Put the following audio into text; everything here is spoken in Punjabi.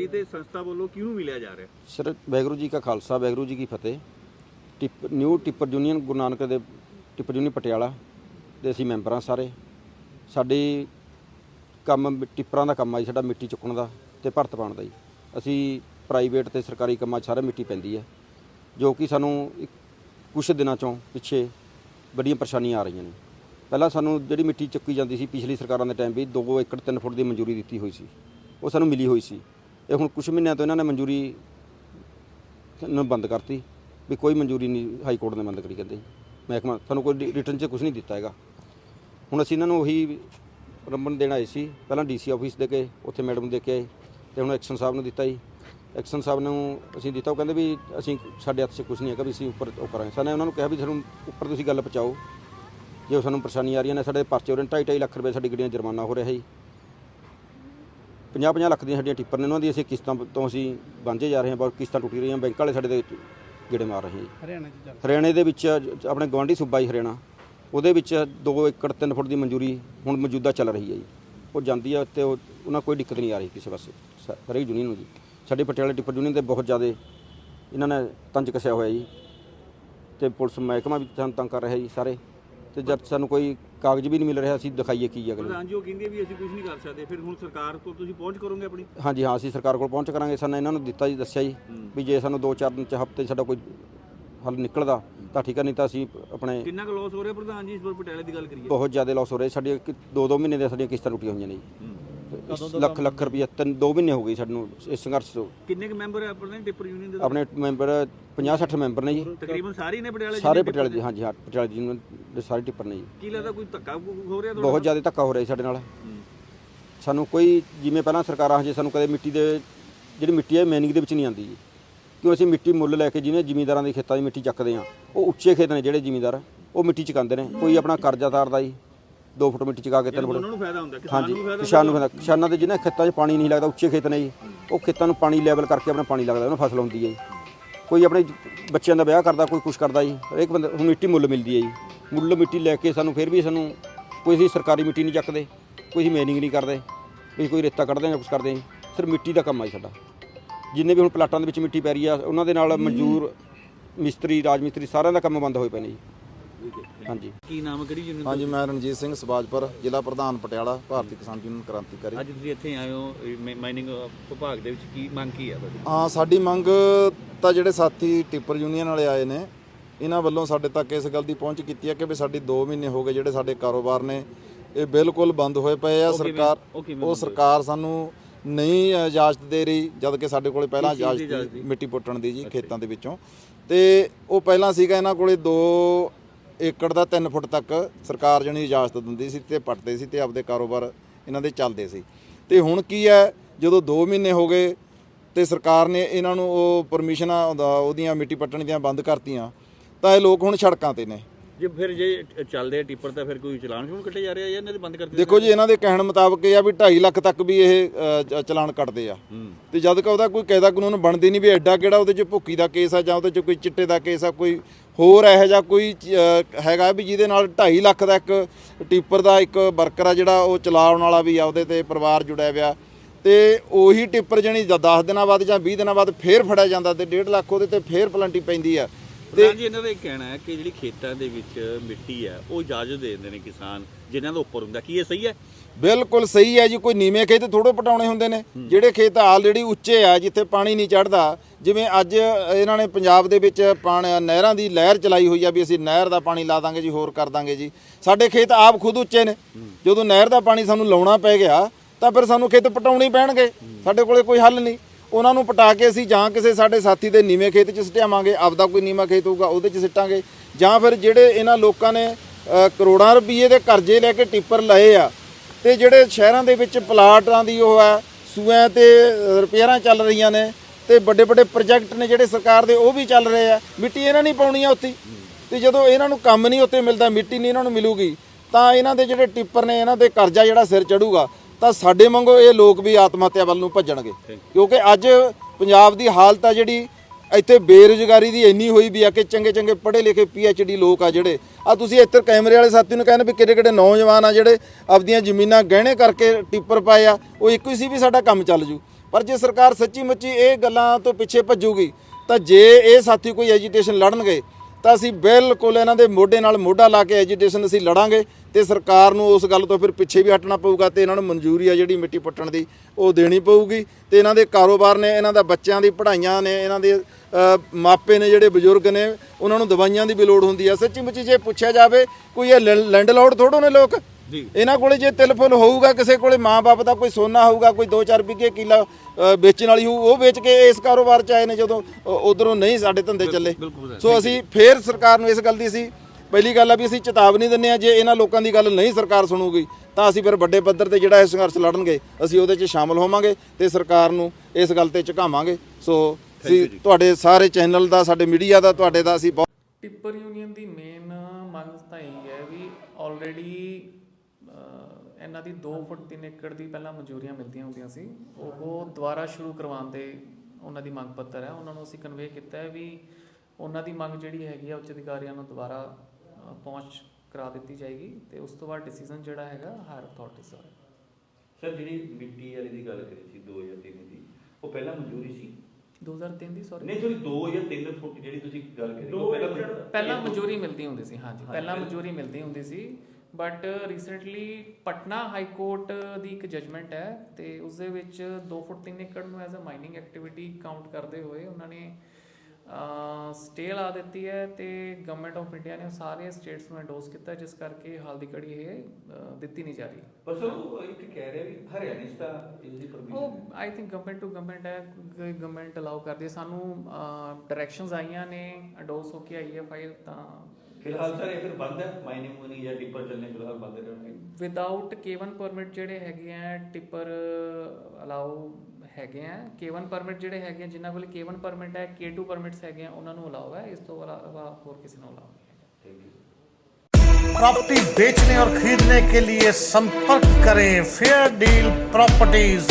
ਪਾਰਟੀ ਤੇ ਸੰਸਥਾ ਵੱਲੋਂ ਕਿਹਨੂੰ ਮਿਲਿਆ ਜਾ ਰਿਹਾ? ਸਰ, ਵਾਹਿਗੁਰੂ ਜੀ ਕਾ ਖਾਲਸਾ, ਵਾਹਿਗੁਰੂ ਜੀ ਕੀ ਫਤਿਹ। Tip, new tipper union, Guru Nanak ਦੇ, ਟਿੱਪਰ ਯੂਨੀਅਨ ਪਟਿਆਲਾ ਦੇ ਅਸੀਂ ਮੈਂਬਰ ਹਾਂ ਸਾਰੇ। ਸਾਡੀ ਕੰਮ, ਟਿੱਪਰਾਂ ਦਾ ਕੰਮ ਆ ਜੀ, ਸਾਡਾ ਮਿੱਟੀ ਚੁੱਕਣ ਦਾ ਤੇ ਭਰਤ ਪਾਉਣ ਦਾ ਜੀ। ਅਸੀਂ ਪ੍ਰਾਈਵੇਟ ਤੇ ਸਰਕਾਰੀ ਕੰਮਾਂ 'ਚ ਸਾਰੇ ਮਿੱਟੀ ਪੈਂਦੀ ਹੈ ਜੋ ਕਿ ਸਾਨੂੰ ਇੱਕ- ਕੁਛ ਦਿਨਾਂ ਚੋਂ ਪਿੱਛੇ ਬੜੀਆਂ ਪਰੇਸ਼ਾਨੀਆਂ ਆ ਰਹੀਆਂ ਨੇ। ਪਹਿਲਾਂ ਸਾਨੂੰ ਜਿਹੜੀ ਮਿੱਟੀ ਚੁੱਕੀ ਜਾਂਦੀ ਸੀ, ਪਿਛਲੀ ਸਰਕਾਰਾਂ ਦੇ ਟਾਈਮ ਵੀ 2 ਏਕੜ 3 ਫੁੱਟ ਦੀ ਮਨਜ਼ੂਰੀ ਦਿੱਤੀ ਹੋਈ ਸੀ। ਉਹ ਸਾਨੂੰ ਮਿਲੀ ਹੋਈ ਸੀ। ਇਹ ਹੁਣ ਕੁਝ ਮਹੀਨਿਆਂ ਤੋਂ ਇਹਨਾਂ ਨੇ ਮਨਜ਼ੂਰੀ ਨੂੰ ਬੰਦ ਕਰਤੀ ਵੀ ਕੋਈ ਮਨਜ਼ੂਰੀ ਨਹੀਂ, ਹਾਈ ਕੋਰਟ ਨੇ ਬੰਦ ਕਰੀ ਕਹਿੰਦੇ ਮਹਿਕਮਾ, ਸਾਨੂੰ ਕੋਈ ਰਿਟਰਨ 'ਚ ਕੁਝ ਨਹੀਂ ਦਿੱਤਾ ਹੈਗਾ। ਹੁਣ ਅਸੀਂ ਇਹਨਾਂ ਨੂੰ ਉਹੀ ਰੰਬਨ ਦੇਣ ਆਏ ਸੀ। ਪਹਿਲਾਂ ਡੀਸੀ ਆਫਿਸ ਦੇ ਕੇ, ਉੱਥੇ ਮੈਡਮ ਦੇ ਕੇ ਆਏ ਤੇ ਹੁਣ ਐਕਸ਼ਨ ਸਾਹਿਬ ਨੂੰ ਦਿੱਤਾ ਜੀ। ਐਕਸ਼ਨ ਸਾਹਿਬ ਨੂੰ ਅਸੀਂ ਦਿੱਤਾ, ਉਹ ਕਹਿੰਦੇ ਵੀ ਅਸੀਂ ਸਾਡੇ ਹੱਥ 'ਚ ਕੁਝ ਨਹੀਂ ਹੈਗਾ ਵੀ ਅਸੀਂ ਉੱਪਰ ਉਹ ਕਰਾਂਗੇ ਸਾਨੇ ਉਹਨਾਂ ਨੂੰ ਕਿਹਾ ਵੀ ਸਾਨੂੰ ਉੱਪਰ ਤੁਸੀਂ ਗੱਲ ਪਹੁੰਚਾਓ। ਜੇ ਉਹ ਸਾਨੂੰ ਪਰੇਸ਼ਾਨੀ ਆ ਰਹੀਆਂ ਨੇ, ਸਾਡੇ ਪਰਚੇ ਉਰੇ 2.5 ਲੱਖ ਰੁਪਏ ਸਾਡੀ ਗੱਡੀਆਂ ਜੁਰਮਾਨਾ ਹੋ ਰਿਹਾ ਜੀ। 50-50 ਲੱਖ ਦੀਆਂ ਸਾਡੀਆਂ ਟਿੱਪਰ ਨੇ ਉਹਨਾਂ ਦੀ ਅਸੀਂ ਕਿਸ਼ਤਾਂ ਤੋਂ ਅਸੀਂ ਵਾਂਝੇ ਜਾ ਰਹੇ ਹਾਂ ਬਹੁਤ ਕਿਸ਼ਤਾਂ ਟੁੱਟੀ ਰਹੀਆਂ ਬੈਂਕ ਵਾਲੇ ਸਾਡੇ ਦੇ ਗੇੜੇ ਮਾਰ ਰਹੇ ਜੀ। ਹਰਿਆਣਾ ਚ ਚੱਲ ਹਰਿਆਣੇ ਦੇ ਵਿੱਚ ਆਪਣੇ ਗਵਾਂਢੀ ਸੂਬਾ ਹੀ ਹਰਿਆਣਾ ਉਹਦੇ ਵਿੱਚ 2 ਏਕੜ 3 ਫੁੱਟ ਦੀ ਮਨਜ਼ੂਰੀ ਹੁਣ ਮੌਜੂਦਾ ਚੱਲ ਰਹੀ ਹੈ ਜੀ। ਉਹ ਜਾਂਦੀ ਹੈ ਤੇ ਉਹ- ਉਹਨਾਂ ਕੋਈ ਦਿੱਕਤ ਨਹੀਂ ਆ ਰਹੀ ਕਿਸੇ ਪਾਸੇ ਹਰੇਕ ਯੂਨੀਅਨ ਨੂੰ ਜੀ। ਸਾਡੇ ਪਟਿਆਲਾ ਟਿੱਪਰ ਯੂਨੀਅਨ ਤੇ ਬਹੁਤ ਜ਼ਿਆਦਾ ਇਹਨਾਂ ਨੇ ਤੰਜ ਕਸਿਆ ਹੋਇਆ ਜੀ। ਤੇ ਪੁਲਿਸ ਮਹਿਕਮਾ ਵੀ ਤੰਗ ਕਰ ਰਿਹਾ ਜੀ ਸਾਰੇ। ਤੇ ਜਦ ਸਾਨੂੰ ਕੋਈ ਕਾਗਜ਼ ਵੀ ਨਹੀਂ ਮਿਲ ਰਿਹਾ ਅਸੀਂ ਦਿਖਾਈਏ ਕੀ ਅਗਲੇ ਪ੍ਰਧਾਨ ਜੀ ਉਹ ਕਹਿੰਦੇ ਵੀ ਅਸੀਂ ਕੁਝ ਨਹੀਂ ਕਰ ਸਕਦੇ ਫਿਰ ਹੁਣ ਸਰਕਾਰ ਕੋਲ ਤੁਸੀਂ ਪਹੁੰਚ ਕਰੋਗੇ ਆਪਣੀ? ਹਾਂਜੀ ਹਾਂ ਅਸੀਂ ਸਰਕਾਰ ਕੋਲ ਪਹੁੰਚ ਕਰਾਂਗੇ। ਸਾਨੂੰ ਇਹਨਾਂ ਨੂੰ ਦਿੱਤਾ ਜੀ ਦੱਸਿਆ ਜੀ ਵੀ ਜੇ ਸਾਨੂੰ 2-4 ਦਿਨ ਚ ਹਫ਼ਤੇ ਸਾਡਾ ਕੋਈ ਹੱਲ ਨਿਕਲਦਾ ਤਾਂ ਠੀਕ ਹੈ ਨਹੀਂ ਤਾਂ ਅਸੀਂ ਆਪਣੇ ਕਿੰਨਾ ਕੁ ਲਾਸ ਹੋ ਰਿਹਾ ਪ੍ਰਧਾਨ ਜੀ ਇਸ ਵਾਰ ਪਟਿਆਲੇ ਦੀ ਗੱਲ ਕਰੀਏ? ਬਹੁਤ ਜ਼ਿਆਦਾ ਲਾਸ ਹੋ ਰਿਹਾ। ਸਾਡੀਆਂ 2-2 ਮਹੀਨੇ ਦੀਆਂ ਸਾਡੀਆਂ ਕਿਸ਼ਤਾਂ ਟੁੱਟੀਆਂ ਹੋਈਆਂ ਨੇ ਜੀ। ਲੱਖ ਲੱਖ ਰੁਪਈਆ ਤਿੰਨ 2 ਮਹੀਨੇ ਹੋ ਗਏ ਸਾਨੂੰ ਇਸ ਸੰਘਰਸ਼ ਤੋਂ। ਕਿੰਨੇ ਕੁ ਮੈਂਬਰ ਹੈ ਆਪਣੇ ਟਿੱਪਰ ਯੂਨੀਅਨ ਦੇ ਆਪਣੇ ਮੈਂਬਰ 50-60 ਮੈਂਬਰ ਨੇ ਜੀ। ਤਕਰੀਬਨ ਸਾਰੇ ਹੀ ਨੇ ਪਟਿਆਲੇ ਸਾਰੇ ਪਟਿਆਲੇ ਦੇ ਹਾਂਜੀ ਹਾਂ ਪਟਿਆਲੇ ਜੀ ਦੇ ਸਾਰੇ ਟਿੱਪਰ ਨੇ ਜੀ। ਕੀ ਲੱਗਦਾ ਕੋਈ ਧੱਕਾ ਹੋ ਰਿਹਾ ਬਹੁਤ ਜ਼ਿਆਦਾ ਧੱਕਾ ਹੋ ਰਿਹਾ ਜੀ ਸਾਡੇ ਨਾਲ। ਸਾਨੂੰ ਕੋਈ ਜਿਵੇਂ ਪਹਿਲਾਂ ਸਰਕਾਰਾਂ ਹਜੇ ਸਾਨੂੰ ਕਦੇ ਮਿੱਟੀ ਦੇ ਜਿਹੜੀ ਮਿੱਟੀ ਹੈ ਮੈਨਿੰਗ ਦੇ ਵਿੱਚ ਨਹੀਂ ਆਉਂਦੀ ਜੀ। ਕਿਉਂ ਅਸੀਂ ਮਿੱਟੀ ਮੁੱਲ ਲੈ ਕੇ ਜਿਵੇਂ ਜ਼ਿਮੀਂਦਾਰਾਂ ਦੀ ਖੇਤਾਂ ਦੀ ਮਿੱਟੀ ਚੱਕਦੇ ਆ ਉਹ ਉੱਚੇ ਖੇਤ ਨੇ ਜਿਹੜੇ ਜ਼ਿਮੀਂਦਾਰ ਉਹ ਮਿੱਟੀ ਚਕਾਉਂਦੇ ਨੇ। ਕੋਈ ਆਪਣਾ ਕਰਜ਼ਾ ਤਾਰਦਾ ਜੀ। 2 ਫੁੱਟ ਮਿੱਟੀ ਚਕਾ ਕੇ 3 ਫੁੱਟ। ਉਹਨਾਂ ਨੂੰ ਫਾਇਦਾ ਹੁੰਦਾ ਕਿਸਾਨ ਹਾਂਜੀ ਨੂੰ ਫਾਇਦਾ ਕਿਸਾਨ ਨੂੰ ਫਾਇਦਾ। ਕਿਸਾਨਾਂ ਦੇ ਜਿਹਨਾਂ ਖੇਤਾਂ 'ਚ ਪਾਣੀ ਨਹੀਂ ਲੱਗਦਾ ਉੱਚੇ ਖੇਤ ਨੇ ਜੀ। ਉਹ ਖੇਤਾਂ ਨੂੰ ਪਾਣੀ ਲੈਵਲ ਕਰਕੇ ਆਪਣਾ ਪਾਣੀ ਲੱਗਦਾ ਉਹਨਾਂ ਫਸਲ ਹੁੰਦੀ ਹੈ ਜੀ। ਕੋਈ ਆਪਣੇ ਬੱਚਿਆਂ ਦਾ ਵਿਆਹ ਕਰਦਾ ਕੋਈ ਕੁਛ ਕਰਦਾ ਜੀ। ਹਰੇਕ ਬੰਦੇ ਹੁਣ ਮਿੱਟੀ ਮੁੱਲ ਮਿਲਦੀ ਹੈ ਜੀ। ਮੁੱਲ ਮਿੱਟੀ ਲੈ ਕੇ ਸਾਨੂੰ ਫਿਰ ਵੀ ਸਾਨੂੰ ਕੋਈ ਅਸੀਂ ਸਰਕਾਰੀ ਮਿੱਟੀ ਨਹੀਂ ਚੱਕਦੇ ਕੋਈ ਅਸੀਂ ਮੈਨਿੰਗ ਨਹੀਂ ਕਰਦੇ ਵੀ ਕੋਈ ਰੇਤਾ ਕੱਢਦੇ ਜਾਂ ਕੁਛ ਕਰਦੇ ਜੀ। ਸਿਰਫ ਮਿੱਟੀ ਦਾ ਕੰਮ ਆ ਜੀ ਸਾਡਾ। ਜਿੰਨੇ ਵੀ ਹੁਣ ਪਲਾਟਾਂ ਦੇ ਵਿੱਚ ਮਿੱਟੀ ਪੈ ਰਹੀ ਆ ਉਹਨਾਂ ਦੇ ਨਾਲ ਮਜ਼ਦੂਰ ਮਿਸਤਰੀ ਰਾਜ ਮਿਸਤਰੀ ਸਾਰਿਆਂ ਦਾ ਕੰਮ ਬੰਦ ਹੋਏ ਪਏ ਨੇ ਜੀ। ਹਾਂਜੀ। ਕੀ ਨਾਮ ਹੈ, ਕਿਹੜੀ ਯੂਨੀਅਨ ਹਾਂਜੀ ਮੈਂ ਰਣਜੀਤ ਸਿੰਘ ਸਬਾਜਪੁਰ ਜ਼ਿਲ੍ਹਾ ਪ੍ਰਧਾਨ ਪਟਿਆਲਾ ਭਾਰਤੀ ਕਿਸਾਨ ਯੂਨੀਅਨ ਕ੍ਰਾਂਤੀਕਾਰੀ। ਅੱਜ ਤੁਸੀਂ ਇੱਥੇ ਆਏ ਹੋ ਮਾਈਨਿੰਗ ਵਿਭਾਗ ਦੇ ਵਿੱਚ ਕੀ ਮੰਗ ਕੀ ਹੈ ਤੁਹਾਡੀ? ਹਾਂ ਸਾਡੀ ਮੰਗ ਤਾਂ ਜਿਹੜੇ ਸਾਥੀ ਟਿੱਪਰ ਯੂਨੀਅਨ ਵਾਲੇ ਆਏ ਨੇ ਇਹਨਾਂ ਵੱਲੋਂ ਸਾਡੇ ਤੱਕ ਇਸ ਗੱਲ ਦੀ ਪਹੁੰਚ ਕੀਤੀ ਹੈ ਕਿ ਵੀ ਸਾਡੀ 2 ਮਹੀਨੇ ਹੋ ਗਏ ਜਿਹੜੇ ਸਾਡੇ ਕਾਰੋਬਾਰ ਨੇ ਇਹ ਬਿਲਕੁਲ ਬੰਦ ਹੋਏ ਪਏ ਆ। ਸਰਕਾਰ ਉਹ ਕਿਵੇਂ ਉਹ ਸਰਕਾਰ ਸਾਨੂੰ ਨਹੀਂ ਇਜਾਜ਼ਤ ਦੇ ਰਹੀ ਜਦ ਕਿ ਸਾਡੇ ਕੋਲੇ ਪਹਿਲਾਂ ਇਜਾਜ਼ਤ ਸੀ ਮਿੱਟੀ ਪੁੱਟਣ ਦੀ ਜੀ ਖੇਤਾਂ ਦੇ ਵਿੱਚੋਂ। ਤੇ ਉਹ ਪਹਿਲਾਂ ਸੀਗਾ ਇਹਨਾਂ ਕੋਲੇ 2 ਏਕੜ ਦਾ 3 ਫੁੱਟ ਤੱਕ ਸਰਕਾਰ ਜਣੀ ਇਜਾਜ਼ਤ ਦਿੰਦੀ ਸੀ ਤੇ ਪੱਟਦੇ ਸੀ ਤੇ ਆਪਦੇ ਕਾਰੋਬਾਰ ਇਹਨਾਂ ਦੇ ਚੱਲਦੇ ਸੀ। ਤੇ ਹੁਣ ਕੀ ਹੈ, ਜਦੋਂ 2 ਮਹੀਨੇ ਹੋ ਗਏ ਤੇ ਸਰਕਾਰ ਨੇ ਇਹਨਾਂ ਨੂੰ ਉਹ ਪਰਮਿਸ਼ਨਾਂ ਉਹਦੀਆਂ ਮਿੱਟੀ ਪੱਟਣ ਦੀਆਂ ਬੰਦ ਕਰਤੀਆਂ, ਤਾਂ ਇਹ ਲੋਕ ਹੁਣ ਸੜਕਾਂ ਤੇ ਨੇ। ਜੇ ਫਿਰ ਜੇ ਚੱਲਦੇ ਟਿੱਪਰ ਤਾਂ ਫਿਰ ਕੋਈ ਚਲਾਨ ਚਲੂਨ ਕੱਟੇ ਜਾ ਰਿਹਾ ਜਾਂ ਇਹਨਾਂ ਦੇ ਬੰਦ ਕਰ ਦਿੱਤੇ ਦੇਖੋ ਜੀ ਇਹਨਾਂ ਦੇ ਕਹਿਣ ਮੁਤਾਬਕ ਇਹ ਆ ਵੀ 2.5 ਲੱਖ ਤੱਕ ਵੀ ਇਹ ਚਲਾਨ ਕੱਟਦੇ ਆ। ਤੇ ਜਦ ਕਿ ਉਹਦਾ ਕੋਈ ਕਾਇਦਾ ਕਾਨੂੰਨ ਬਣਦੀ ਨਹੀਂ ਵੀ ਐਡਾ ਕਿਹੜਾ ਉਹਦੇ 'ਚ ਭੁੱਕੀ ਦਾ ਕੇਸ ਆ ਜਾਂ ਉਹਦੇ 'ਚ ਕੋਈ ਚਿੱਟੇ ਦਾ ਕੇਸ ਆ ਕੋਈ ਹੋਰ ਇਹੋ ਜਿਹਾ ਕੋਈ ਹੈਗਾ ਵੀ ਜਿਹਦੇ ਨਾਲ 2.5 ਲੱਖ ਦਾ ਇੱਕ ਟਿੱਪਰ ਦਾ ਇੱਕ ਵਰਕਰ ਆ ਜਿਹੜਾ ਉਹ ਚਲਾਉਣ ਵਾਲਾ ਵੀ ਆ ਉਹਦੇ ਤੇ ਪਰਿਵਾਰ ਜੁੜਿਆ ਹੋਇਆ। ਤੇ ਉਹੀ ਟਿੱਪਰ ਜਣੀ 10 ਦਿਨਾਂ ਬਾਅਦ ਜਾਂ 20 ਦਿਨਾਂ ਬਾਅਦ ਫੇਰ ਫੜਿਆ ਜਾਂਦਾ ਤੇ 1.5 ਲੱਖ ਉਹਦੇ ਤੇ ਫੇਰ ਪਲੰਟੀ ਪੈਂਦੀ ਆ। ਪ੍ਰਧਾਨ ਜੀ ਇਹਨਾਂ ਦਾ ਇਹ ਕਹਿਣਾ ਹੈ ਕਿ ਜਿਹੜੀ ਖੇਤਾਂ ਦੇ ਵਿੱਚ ਮਿੱਟੀ ਹੈ ਉਹ ਇਜਾਜ਼ਤ ਦੇ ਦਿੰਦੇ ਨੇ ਕਿਸਾਨ ਜਿਨ੍ਹਾਂ ਦਾ ਉੱਪਰ ਹੁੰਦਾ। ਕੀ ਇਹ ਸਹੀ ਹੈ? ਬਿਲਕੁਲ ਸਹੀ ਹੈ ਜੀ ਕੋਈ ਨੀਵੇਂ ਖੇਤ ਥੋੜੋ ਪਟਾਉਣੇ ਹੁੰਦੇ ਨੇ। ਜਿਹੜੇ ਖੇਤ ਆਲਰੇਡੀ ਉੱਚੇ ਆ ਜਿੱਥੇ ਪਾਣੀ ਨਹੀਂ ਚੜਦਾ ਜਿਵੇਂ ਅੱਜ ਇਹਨਾਂ ਨੇ ਪੰਜਾਬ ਦੇ ਵਿੱਚ ਪਾਣੀ ਨਹਿਰਾਂ ਦੀ ਲਹਿਰ ਚਲਾਈ ਹੋਈ ਆ ਵੀ ਅਸੀਂ ਨਹਿਰ ਦਾ ਪਾਣੀ ਲਾ ਦਾਂਗੇ ਜੀ ਹੋਰ ਕਰ ਦਾਂਗੇ ਜੀ। ਸਾਡੇ ਖੇਤ ਆਪ ਖੁਦ ਉੱਚੇ ਨੇ। ਜਦੋਂ ਨਹਿਰ ਦਾ ਪਾਣੀ ਸਾਨੂੰ ਲਾਉਣਾ ਪੈ ਗਿਆ ਤਾਂ ਫਿਰ ਸਾਨੂੰ ਖੇਤ ਪਟਾਉਣੇ ਪੈਣਗੇ। ਸਾਡੇ ਕੋਲੇ ਕੋਈ ਹੱਲ ਨਹੀਂ। ਉਹਨਾਂ ਨੂੰ ਪਟਾ ਕੇ ਅਸੀਂ ਜਾਂ ਕਿਸੇ ਸਾਡੇ ਸਾਥੀ ਦੇ ਨੀਵੇਂ ਖੇਤ 'ਚ ਸਿੱਟਾਵਾਂਗੇ ਆਪਦਾ ਕੋਈ ਨੀਵਾਂ ਖੇਤ ਹੋਊਗਾ, ਉਹਦੇ 'ਚ ਸਿੱਟਾਂਗੇ। ਜਾਂ ਫਿਰ ਜਿਹੜੇ ਇਹਨਾਂ ਲੋਕਾਂ ਨੇ ਕਰੋੜਾਂ ਰੁਪਏ ਦੇ ਕਰਜ਼ੇ ਲੈ ਕੇ ਟਿੱਪਰ ਲਏ ਆ, ਤੇ ਜਿਹੜੇ ਸ਼ਹਿਰਾਂ ਦੇ ਵਿੱਚ ਪਲਾਟਾਂ ਦੀ ਉਹ ਹੈ ਸੂਆਂ ਤੇ ਰਿਪੇਅਰਾਂ ਚੱਲ ਰਹੀਆਂ ਨੇ, ਤੇ ਵੱਡੇ ਵੱਡੇ ਪ੍ਰੋਜੈਕਟ ਨੇ ਜਿਹੜੇ ਸਰਕਾਰ ਦੇ, ਉਹ ਵੀ ਚੱਲ ਰਹੇ ਆ। ਮਿੱਟੀ ਇਹਨਾਂ ਨਹੀਂ ਪਾਉਣੀ ਆ ਉੱਥੇ। ਤੇ ਜਦੋਂ ਇਹਨਾਂ ਨੂੰ ਕੰਮ ਨਹੀਂ ਉੱਥੇ ਮਿਲਦਾ, ਮਿੱਟੀ ਨਹੀਂ ਇਹਨਾਂ ਨੂੰ ਮਿਲੂਗੀ, ਤਾਂ ਇਹਨਾਂ ਦੇ ਜਿਹੜੇ ਟਿੱਪਰ ਨੇ, ਇਹਨਾਂ ਦੇ ਕਰਜ਼ਾ ਜਿਹੜਾ ਸਿਰ ਚੜੂਗਾ। ਤਾਂ ਸਾਡੇ ਵਾਂਗੂ ਇਹ ਲੋਕ ਵੀ ਆਤਮ ਹੱਤਿਆ ਵੱਲ ਨੂੰ ਭੱਜਣਗੇ। ਕਿਉਂਕਿ ਅੱਜ ਪੰਜਾਬ ਦੀ ਹਾਲਤ ਆ ਜਿਹੜੀ ਇੱਥੇ ਬੇਰੁਜ਼ਗਾਰੀ ਦੀ ਇੰਨੀ ਹੋਈ ਵੀ ਆ ਕਿ ਚੰਗੇ ਚੰਗੇ ਪੜ੍ਹੇ ਲਿਖੇ ਡੀ ਲੋਕ ਆ ਜਿਹੜੇ। ਆ ਤੁਸੀਂ ਇੱਥੇ ਕੈਮਰੇ ਵਾਲੇ ਸਾਥੀ ਨੂੰ ਕਹਿੰਦੇ ਵੀ ਕਿਹੜੇ ਕਿਹੜੇ ਨੌਜਵਾਨ ਆ ਜਿਹੜੇ ਆਪਦੀਆਂ ਜ਼ਮੀਨਾਂ ਗਹਿਣੇ ਕਰਕੇ ਟਿੱਪਰ ਪਾਏ ਆ ਉਹ ਇੱਕੋ ਹੀ ਸੀ ਵੀ ਸਾਡਾ ਕੰਮ ਚੱਲ ਜੂ। ਪਰ ਜੇ ਸਰਕਾਰ ਸੱਚੀ ਮੁੱਚੀ ਇਹ ਗੱਲਾਂ ਤੋਂ ਪਿੱਛੇ ਭੱਜੂਗੀ ਤਾਂ ਜੇ ਇਹ ਸਾਥੀ ਕੋਈ ਐਜੀਟੇਸ਼ਨ ਲੜਨਗੇ ਤਾਂ ਅਸੀਂ ਬਿਲਕੁਲ ਇਹਨਾਂ ਦੇ ਮੋਢੇ ਨਾਲ ਮੋਢਾ ਲਾ ਕੇ ਐਜੀਟੇਸ਼ਨ ਅਸੀਂ ਲੜਾਂਗੇ ਤੇ ਸਰਕਾਰ ਨੂੰ ਉਸ ਗੱਲ ਤੋਂ ਫਿਰ ਪਿੱਛੇ ਵੀ ਹਟਣਾ ਪਊਗਾ ਤੇ ਇਹਨਾਂ ਨੂੰ ਮਨਜ਼ੂਰੀ ਆ ਜਿਹੜੀ ਮਿੱਟੀ ਪੁੱਟਣ ਦੀ, ਉਹ ਦੇਣੀ ਪਊਗੀ। ਤੇ ਇਹਨਾਂ ਦੇ ਕਾਰੋਬਾਰ ਨੇ, ਇਹਨਾਂ ਦਾ ਬੱਚਿਆਂ ਦੀ ਪੜ੍ਹਾਈਆਂ ਨੇ, ਇਹਨਾਂ ਦੇ ਮਾਪੇ ਨੇ ਜਿਹੜੇ ਬਜ਼ੁਰਗ ਨੇ, ਉਹਨਾਂ ਨੂੰ ਦਵਾਈਆਂ ਦੀ ਵੀ ਲੋੜ ਹੁੰਦੀ ਆ। ਸੱਚੀ ਮੁੱਚੀ ਜੇ ਪੁੱਛਿਆ ਜਾਵੇ, ਕੋਈ ਇਹ ਲੈਂਡ ਲੈਂਡਲੋਰਡ ਥੋੜੋ ਨੇ ਲੋਕ? ਇਹਨਾਂ ਕੋਲੇ ਜੇ ਤਿਲ ਫੁੱਲ ਹੋਊਗਾ ਕਿਸੇ ਕੋਲੇ ਮਾਂ-ਬਾਪ ਦਾ ਕੋਈ ਸੋਨਾ ਹੋਊਗਾ ਕੋਈ 2-4 ਵਿਗੇ ਕਿੱਲਾ ਵੇਚਣ ਵਾਲੀ ਹੋਊ ਉਹ ਵੇਚ ਕੇ ਇਸ ਕਾਰੋਬਾਰ ਚ ਆਏ ਨੇ ਜਦੋਂ ਉਧਰੋਂ ਨਹੀਂ ਸਾਡੇ ਧੰਦੇ ਚੱਲੇ। ਸੋ ਅਸੀਂ ਫੇਰ ਸਰਕਾਰ ਨੂੰ ਇਸ ਗੱਲ ਦੀ ਸੀ ਪਹਿਲੀ ਗੱਲ ਆ ਵੀ ਅਸੀਂ ਚੇਤਾਵਨੀ ਦਿੰਨੇ ਆ ਜੇ ਇਹਨਾਂ ਲੋਕਾਂ ਦੀ ਗੱਲ ਨਹੀਂ ਸਰਕਾਰ ਸੁਣੂਗੀ ਤਾਂ ਅਸੀਂ ਫਿਰ ਵੱਡੇ ਪੱਧਰ ਤੇ ਜਿਹੜਾ ਇਹ ਸੰਘਰਸ਼ ਲੜਨਗੇ ਅਸੀਂ ਉਹਦੇ 'ਚ ਸ਼ਾਮਲ ਹੋਵਾਂਗੇ ਤੇ ਸਰਕਾਰ ਨੂੰ ਇਸ ਗੱਲ ਤੇ ਝੁਕਾਵਾਂਗੇ। ਸੋ ਅਸੀਂ ਤੁਹਾਡੇ ਸਾਰੇ ਚੈਨਲ ਦਾ ਸਾਡੇ ਮੀਡੀਆ ਦਾ ਤੁਹਾਡੇ ਦਾ ਅਸੀਂ ਬਹੁਤ ਟਿੱਪਰ ਯੂਨੀਅਨ ਦੀ ਮੇਨ ਮੰਗ ਤਾਂ ਇਹ ਹੈ ਵੀ ਆਲਰੇਡੀ ਇਹਨਾਂ ਦੀ 2 ਫੁੱਟ 3 ਏਕੜ ਦੀ ਪਹਿਲਾਂ ਮਨਜ਼ੂਰੀਆਂ ਮਿਲਦੀਆਂ ਹੁੰਦੀਆਂ ਸੀ। ਉਹ ਦੁਬਾਰਾ ਸ਼ੁਰੂ ਕਰਵਾਉਣ ਦੇ ਉਹਨਾਂ ਦੀ ਮੰਗ ਪੱਤਰ ਹੈ। ਉਹਨਾਂ ਨੂੰ ਅਸੀਂ ਕਨਵੇ ਕੀਤਾ ਹੈ ਵੀ ਉਹਨਾਂ ਦੀ ਮੰਗ ਜਿਹੜੀ ਹੈਗੀ ਆ ਉੱਚ ਅਧਿਕਾਰੀਆਂ ਨੂੰ ਦੁਬਾਰਾ ਪਹੁੰਚ ਕਰਾ ਦਿੱਤੀ ਜਾਏਗੀ ਤੇ ਉਸ ਤੋਂ ਬਾਅਦ ਡਿਸੀਜਨ ਜਿਹੜਾ ਹੈਗਾ ਹਾਇਰ ਅਥਾਰਟੀਜ਼ ਦਾ ਹੋਏਗਾ ਸਰ ਜਿਹੜੀ ਮਿੱਟੀ ਵਾਲੀ ਦੀ ਗੱਲ ਕਰੀ ਸੀ 2003 ਦੀ ਉਹ ਪਹਿਲਾਂ ਮਨਜ਼ੂਰੀ ਸੀ? 2003 ਦੀ ਸੌਰੀ ਨਹੀਂ ਸੋਰੀ 2 ਜਾਂ 3 ਫੁੱਟ ਜਿਹੜੀ ਤੁਸੀਂ ਗੱਲ ਕਰੀ ਉਹ ਪਹਿਲਾਂ ਮਨਜ਼ੂਰੀ- ਪਹਿਲਾਂ ਮਨਜ਼ੂਰੀ ਮਿਲਦੀ ਹੁੰਦੀ ਸੀ ਹਾਂਜੀ। ਪਹਿਲਾਂ ਮਨਜ਼ੂਰੀ ਮਿਲਦੀ ਹੁੰਦੀ ਸੀ। But recently Patna high court ਦੀ ਇੱਕ ਜਜਮੈਂਟ ਹੈ ਤੇ ਉਸ ਦੇ ਵਿੱਚ 2 ਫੁੱਟ 3 ਏਕੜ ਨੂੰ as a mining activity count ਕਰਦੇ ਹੋਏ ਉਹਨਾਂ ਨੇ ਸਟੇ ਲਾ ਦਿੱਤੀ ਹੈ ਤੇ ਗਵਰਨਮੈਂਟ ਆਫ ਇੰਡੀਆ ਨੇ ਸਾਰੇ ਸਟੇਟਸ ਨੂੰ ਐਂਡੋਸ ਕੀਤਾ ਜਿਸ ਕਰਕੇ ਹਾਲ ਦੀ ਘੜੀ ਇਹ ਦਿੱਤੀ ਨਹੀਂ ਜਾ ਰਹੀ। ਪਰ ਸਰ ਉਹ ਇੱਕ ਕਹਿ ਰਿਹਾ ਵੀ ਹਰਿਆਣੇ 'ਚ ਤਾਂ ਇਸ ਦੀ ਪਰਮਿਸ਼ਨ ਉਹ I think government to government ਹੈ ਗਵਰਨਮੈਂਟ ਅਲਾਉ ਕਰਦੀ ਹੈ। ਸਾਨੂੰ ਡਾਇਰੈਕਸ਼ਨਸ ਆਈਆਂ ਨੇ ਐਂਡੋਸ ਹੋ ਕੇ ਆਈ ਹੈ ਫਾਈਲ ਤਾਂ ਫਿਲਹਾਲ ਸਰ ਇਹ ਫਿਰ ਬੰਦ ਹੈ ਮਾਈਨਿੰਗ ਮਨੀ ਜਾਂ ਟਿੱਪਰ ਚੱਲਣੇ ਫਿਲਹਾਲ ਬੰਦ ਰਹਿਣਗੇ ਵਿਦਆਊਟ K1 ਪਰਮਿਟ ਜਿਹੜੇ ਹੈਗੇ ਆ ਟਿੱਪਰ ਅਲਾਉ ਹੈਗੇ ਆ K1 ਪਰਮਿਟ ਜਿਹੜੇ ਹੈਗੇ ਆ ਜਿਨ੍ਹਾਂ ਕੋਲ K1 ਪਰਮਿਟ ਹੈ K2 ਪਰਮਿਟਸ ਹੈਗੇ ਆ ਉਹਨਾਂ ਨੂੰ ਅਲਾਉ ਹੈ ਇਸ ਤੋਂ ਇਲਾਵਾ ਹੋਰ ਕਿਸੇ ਨੂੰ ਅਲਾਉ ਨਹੀਂ ਹੈਗਾ ਥੈਂਕ ਯੂ प्रॉपर्टी बेचने और खरीदने के लिए संपर्क करें फेयर डील प्रॉपर्टीज